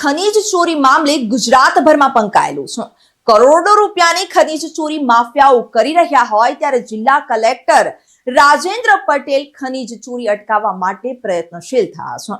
ખનીજ ચોરી મામલે ગુજરાતભરમાં પંકાયેલું છે. કરોડો રૂપિયાની ખનીજ ચોરી માફિયાઓ કરી રહ્યા હોય ત્યારે જિલ્લા કલેક્ટર રાજેન્દ્ર પટેલ ખનીજ ચોરી અટકાવવા માટે પ્રયત્નશીલ થયા છે.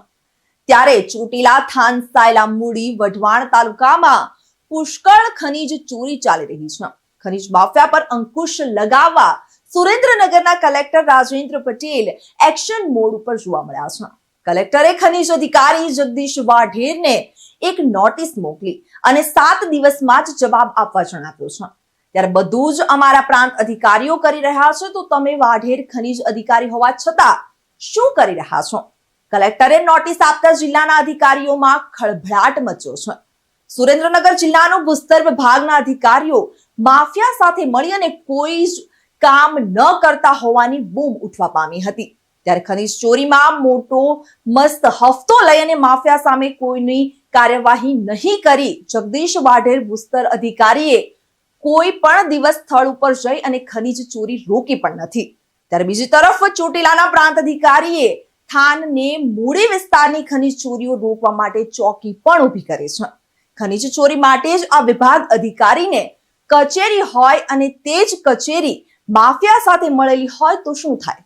ત્યારે ચોટીલા થાન સાયલા મૂડી, વઢવાણ તાલુકામાં પુષ્કળ ખનીજ ચોરી ચાલી રહી છે. ખનીજ માફિયા પર અંકુશ લગાવવા સુરેન્દ્રનગરના collector Rajendra Patel action mode ઉપર જોવા મળ્યા છે. કલેક્ટરે ખનીજ અધિકારી જગદીશ વાઢેરને એક નોટિસ મોકલી અને સાત દિવસમાં જ જવાબ આપવા જણાવ્યો છે. ત્યારે બધું જ અમારા પ્રાંત અધિકારીઓ કરી રહ્યા છે, તો તમે વાઢેર ખનીજ અધિકારી હોવા છતાં શું કરી રહ્યા છો? કલેક્ટરે નોટિસ આપતા જિલ્લાના અધિકારીઓમાં ખળભળાટ મચ્યો છે. સુરેન્દ્રનગર જિલ્લાનો ભૂસ્તર વિભાગના અધિકારીઓ માફિયા સાથે મળી અને કોઈ જ કામ ન કરતા હોવાની બૂમ ઉઠવા પામી હતી. ત્યારે ખનીજ ચોરીમાં મોટો મસ્ત હફતો લઈ અને માફિયા સામે કોઈની કાર્યવાહી નહીં કરી. જગદીશ વાઢેર ભૂસ્તર અધિકારીએ કોઈ પણ દિવસ સ્થળ ઉપર જઈ અને ખનીજ ચોરી રોકી પણ નથી. ત્યારે બીજી તરફ ચોટીલાના પ્રાંત અધિકારીએ થાનને મૂળી વિસ્તારની ખનીજ ચોરીઓ રોકવા માટે ચોકી પણ ઊભી કરી છે. ખનીજ ચોરી માટે જ આ વિભાગ અધિકારીને કચેરી હોય અને તે જ કચેરી માફિયા સાથે મળેલી હોય તો શું થાય?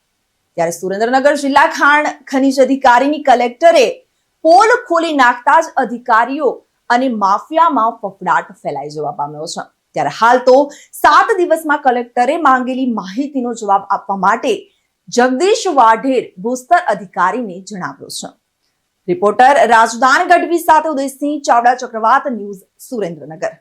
ત્યારે સુરેન્દ્રનગર જિલ્લા ખાણ ખનીજ અધિકારીની કલેક્ટરે પોલ ખોલી નાખતા જ અધિકારીઓ અને માફિયામાં ફફડાટ ફેલાઈ જવા પામ્યો છે. ત્યારે હાલ તો સાત દિવસમાં કલેક્ટરે માંગેલી માહિતીનો જવાબ આપવા માટે જગદીશ વાઢેર ભૂસ્તર અધિકારીને જણાવ્યો છે. રિપોર્ટર રાજદાન ગઢવી સાથે ઉદયસિંહ ચાવડા ચક્રવાત ન્યૂઝ સુરેન્દ્રનગર.